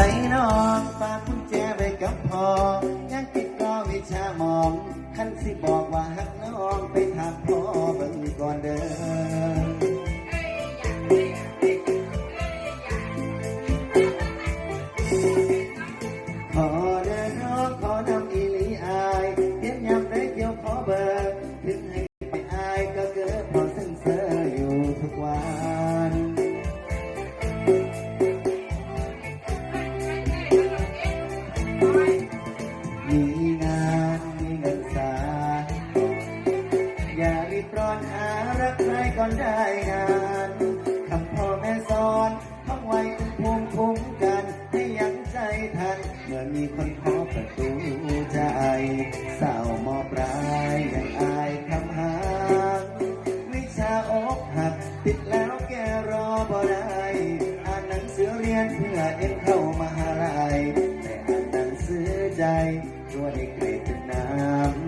ใจน้องฝากคุณแจไว้กับพ่อยังติดรอวิชามอง คันสิบอกว่าหักน้องไปถามพ่อ อย่ารีบร้อนหารักใครก่อนได้งานคำพ่อแม่สอนท่องไว้ภูมิคุ้มกันให้ยังใจทัน เมื่อมีคนขอประตูใจเศร้ามอบรายยังอายคำหาวิชาอกหักติดแล้วแกรอบ่ได้อ่านหนังสือเรียนเพื่อเอ็นเข้ามหาลัยแต่อ่านหนังสือใจตัวได้เกรดนนาย